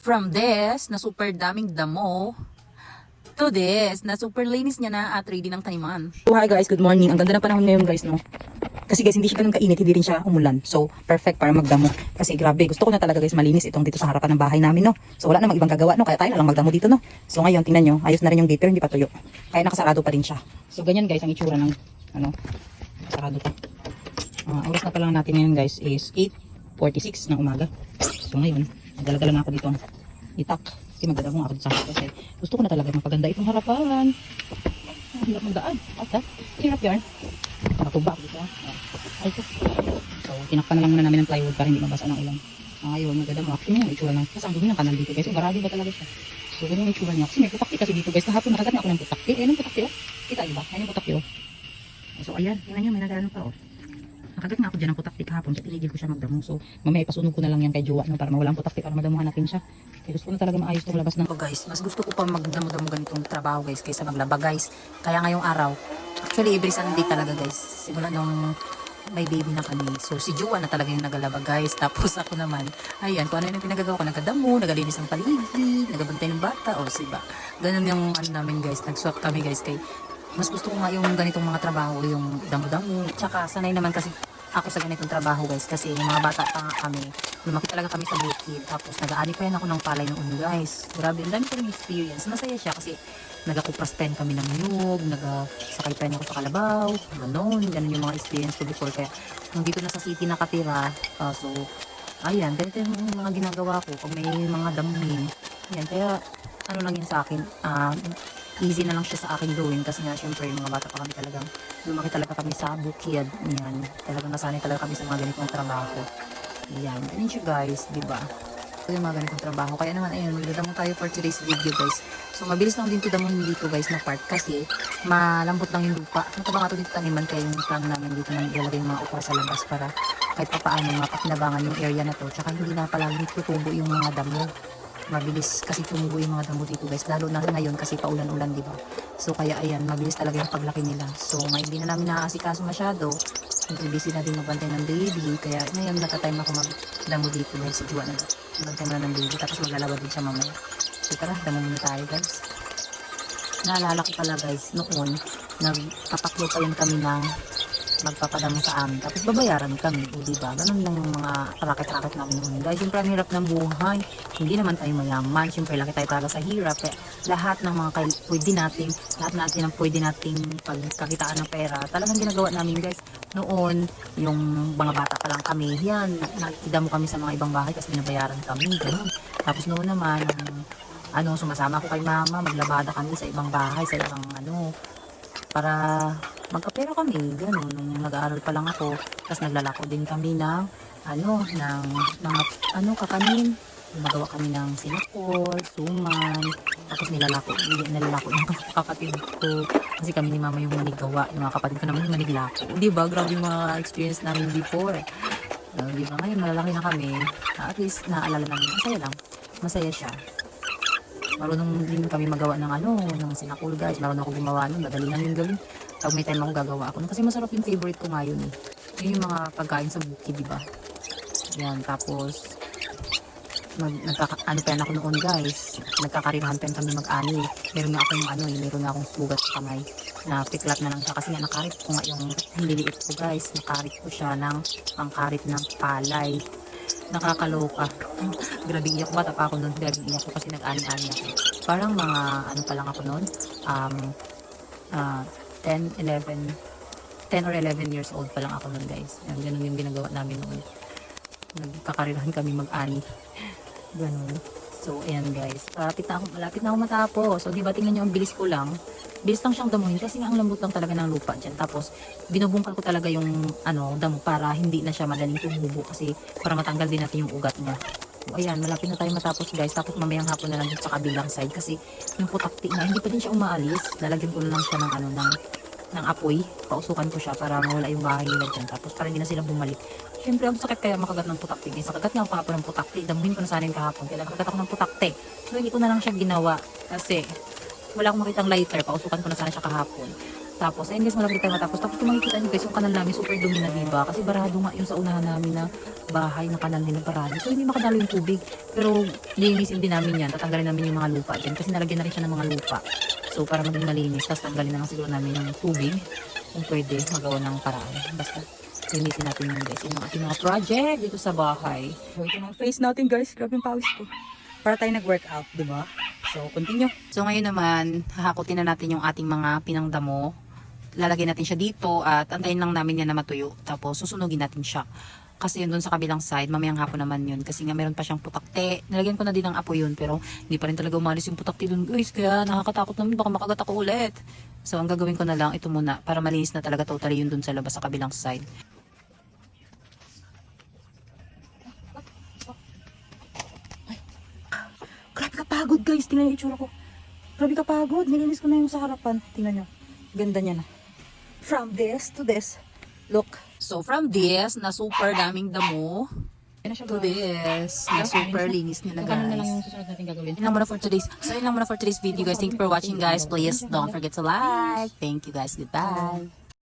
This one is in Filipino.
From this, na super daming damo, to this, na super linis niya na at ready ng taniman. So hi guys, good morning. Ang ganda ng panahon ngayon guys, no? Kasi guys, hindi siya ganun kainit, hindi rin siya umulan. So, perfect para magdamo. Kasi grabe, gusto ko na talaga guys malinis itong dito sa harapan ng bahay namin, no? So, wala namang ibang gagawa, no? Kaya tayo na lang magdamo dito, no? So, ngayon, tingnan nyo, ayos na rin yung gate, pero hindi pa tuyo. Kaya nakasarado pa rin siya. So, ganyan guys, ang itsura ng, ano, sarado pa. Ah, oras na pa lang natin ngayon guys is 8.46 ng umaga. So, ngayon, nagdala-dala na ako dito ang itak. Kasi magdadamo ako dito sa. Kasi gusto ko na talaga mapaganda itong harapan. Ah, Hirap magdaan. At ah, hirap yarn. Nakatuba ako dito. ah. Ay, ko. So, tinakpan na lang muna namin ng plywood para hindi mabasa ng ulan. Ah, ngayon, maganda mo. Actually, yung itsura lang. Kasi ang dumi ng kanal dito, guys. So, barado ba talaga siya? So, ganyan yung itsura niya. Kasi may putakti kasi dito, guys. Kahapon nakagat niya ako ng putakti. Eh, anong putakti, oh? Kita niyo ba? Ayan yung putakti, oh. So, ayan. Tingnan niyo, may nagano pa, oh. Nakagat nga ako dyan ng putakti kahapon. Kaya tinigil ko siya magdamo. So, mamaya ipasunog ko na lang yan kay Jowa, no? Para mawala ang putakti, para madamuhan natin siya. Kaya gusto ko na talaga maayos itong labas ng So guys, mas gusto ko pa magdamo-damo ganitong trabaho guys kaysa maglaba guys. Kaya ngayong araw, actually every Sunday talaga guys. Simula nung may baby na kami. So si Juwa na talaga yung nagalaba guys. Tapos ako naman, ayan, kung ano yung pinagagawa ko, nagkadamo, nagalinis ng paligid, nagabantay ng bata, o siba. Ganun yung ano namin guys, nag-swap kami guys kay mas gusto ko nga yung ganitong mga trabaho, yung damo-damo. Tsaka sanay naman kasi ako sa ganitong trabaho guys kasi yung mga bata pa nga kami lumaki talaga kami sa bukid. Tapos nag-aani pa yan ako ng palay noon guys. Grabe ang dami ko experience. Masaya siya kasi nagakupras pen kami ng nyug nagasakay pen ako sa kalabaw ganon ganon yung mga experience ko before. Kaya nung dito na sa city nakatira ah, so ayan ganito yung mga ginagawa ko pag may mga damuhin ayan kaya ano lang yun sa akin ah, easy na lang siya sa akin gawin kasi nga syempre yung mga bata pa kami talagang lumaki talaga kami sa bukid. Yan. Talagang nasanay talaga kami sa mga ganitong trabaho. Yan. Ganun siya guys di ba? Ito yung mga ganitong trabaho. Kaya naman ayun magdadamo tayo for today's video guys. So mabilis lang din ito damuhin dito guys na part kasi malambot lang yung lupa. Ito ba nga ito dito taniman? Kaya yung plan namin dito nang ilalagay yung mga ukra sa labas para kahit pa paano mapakinabangan yung area na to. Tsaka hindi na palagi tutubo yung mga damo mabilis kasi tumubo yung mga damo dito guys. Lalo na ngayon kasi paulan-ulan di ba? So kaya ayan mabilis talaga yung paglaki nila. So ngayon hindi na namin naaasikaso masyado. Busy na din magbantay ng baby. Kaya ngayon nagka-time ako magdamo dito guys si Juan magbantay mo na ng baby tapos maglalaba din siya mamaya. So tara damo muna tayo guys. Naalala ko pala guys noon nagpapaklo pa yun kami ng magpapadamo sa amin. Tapos babayaran kami, o diba? Ganun lang yung mga racket-racket namin noon. Guys, siyempre ang hirap ng buhay. Hindi naman tayo mayaman. Siyempre, laki tayo talaga sa hirap. Kaya lahat ng mga kail- pwede natin, lahat natin ang pwede nating pagkakitaan ng pera. Talagang ginagawa namin guys. Noon, yung mga bata pa lang kami, yan, nakikita mo kami sa mga ibang bahay kasi binabayaran kami. Ganun. Tapos noon naman, ano, sumasama ko kay mama, maglabada kami sa ibang bahay, sa ibang ano, para magkapera kami, gano'n, nung nag-aaral pa lang ako. Tapos naglalako din kami ng, ano, ng mga, ano, kakanin. Gumagawa kami ng sinakol, suman, tapos nilalako, nilalako yung kapatid ko. Kasi kami ni mama yung manigawa, yung mga kapatid ko naman yung maniglako. Di ba? Grabe yung mga experience namin before. Uh, di ba? Ngayon, malalaki na kami. At least, naaalala namin. Masaya lang. Masaya siya marunong din kami magawa ng ano, ng sinakul guys. Marunong ako gumawa nun, madali yung gawin. Pag may time ako gagawa ako. Kasi masarap yung favorite ko ngayon eh. Yun yung mga pagkain sa bukid, di ba? Yan, tapos mag, nagkaka, ano pa ako noon guys. Nagkakarirahan pa kami mag-ani. Meron nga akong ano eh, meron nga akong sugat sa kamay. Na piklat na lang siya kasi nga nakarit ko nga yung nililiit ko guys. Nakarit ko siya ng pangkarit ng palay nakakaloka. Grabe iyak bata pa ako noon. Grabe iyak ko kasi nag-ani-ani ako. Parang mga ano pa lang ako noon. Um, ah 10, 11, 10 or 11 years old pa lang ako noon guys. Yan, ganun yung ginagawa namin noon. Nagkakarirahan kami mag-ani. Ganun. So, ayan guys. Malapit na ako, malapit na ako matapos. So, di ba tingnan nyo, ang bilis ko lang. Bilis lang siyang damuhin kasi nga ang lambot lang talaga ng lupa dyan. Tapos, binubungkal ko talaga yung ano, damo para hindi na siya madaling tumubo kasi para matanggal din natin yung ugat niya. Ayan, malapit na tayo matapos guys. Tapos mamayang hapon na lang sa kabilang side kasi yung putakti na, hindi pa din siya umaalis. Lalagyan ko na lang siya ng ano, ng ng apoy. Pausukan ko siya para mawala yung bahay nila dyan. Tapos para hindi na sila bumalik. Siyempre, ang sakit kaya makagat ng putakti. Guys, nakagat nga ako kahapon ng putakti. Damuhin ko na sana yung kahapon. Kaya nakagat ako ng putakti. So, hindi ko na lang siya ginawa. Kasi, wala akong makitang lighter. Pausukan ko na sana siya kahapon. Tapos, ayun guys, malapit tayo matapos. Tapos kung makikita nyo guys, yung kanal namin super dumi na diba? Kasi barado nga yung sa unahan namin na bahay na kanal nila barado. So, hindi makadalo yung tubig. Pero, linisin din namin yan. Tatanggalin namin yung mga lupa dyan. Kasi nalagyan na rin siya ng mga lupa. So, para maging malinis. Tapos, tanggalin na lang siguro namin yung tubig. Kung pwede, magawa ng paraan. Basta, linisin natin yun guys. Yung ating mga project dito sa bahay. So, ito mga face natin guys. Grabe yung pawis ko. Para tayo nag-workout, di ba? So, continue. So ngayon naman, hahakutin na natin yung ating mga pinangdamo. Lalagyan natin siya dito at antayin lang namin yan na matuyo. Tapos susunugin natin siya. Kasi yun dun sa kabilang side, mamayang hapon naman yun. Kasi nga meron pa siyang putakte. Nilagyan ko na din ng apo yun, pero hindi pa rin talaga umalis yung putakte dun guys. Kaya nakakatakot namin, baka makagat ako ulit. So ang gagawin ko na lang, ito muna, para malinis na talaga totally yun dun sa labas sa kabilang side. Grabe kapagod guys. Tingnan yung itsura ko. Grabe kapagod. Nilinis ko na yung sa harapan. Tingnan niyo. Ganda niya na. From this to this. Look. So from this, na super daming damo, to this, na super linis nila Ano na lang guys. yung susunod natin gagawin. Yun lang muna for today's, so yun lang muna for today's video guys. Thank you for watching guys. Please don't forget to like. Thank you guys. Goodbye.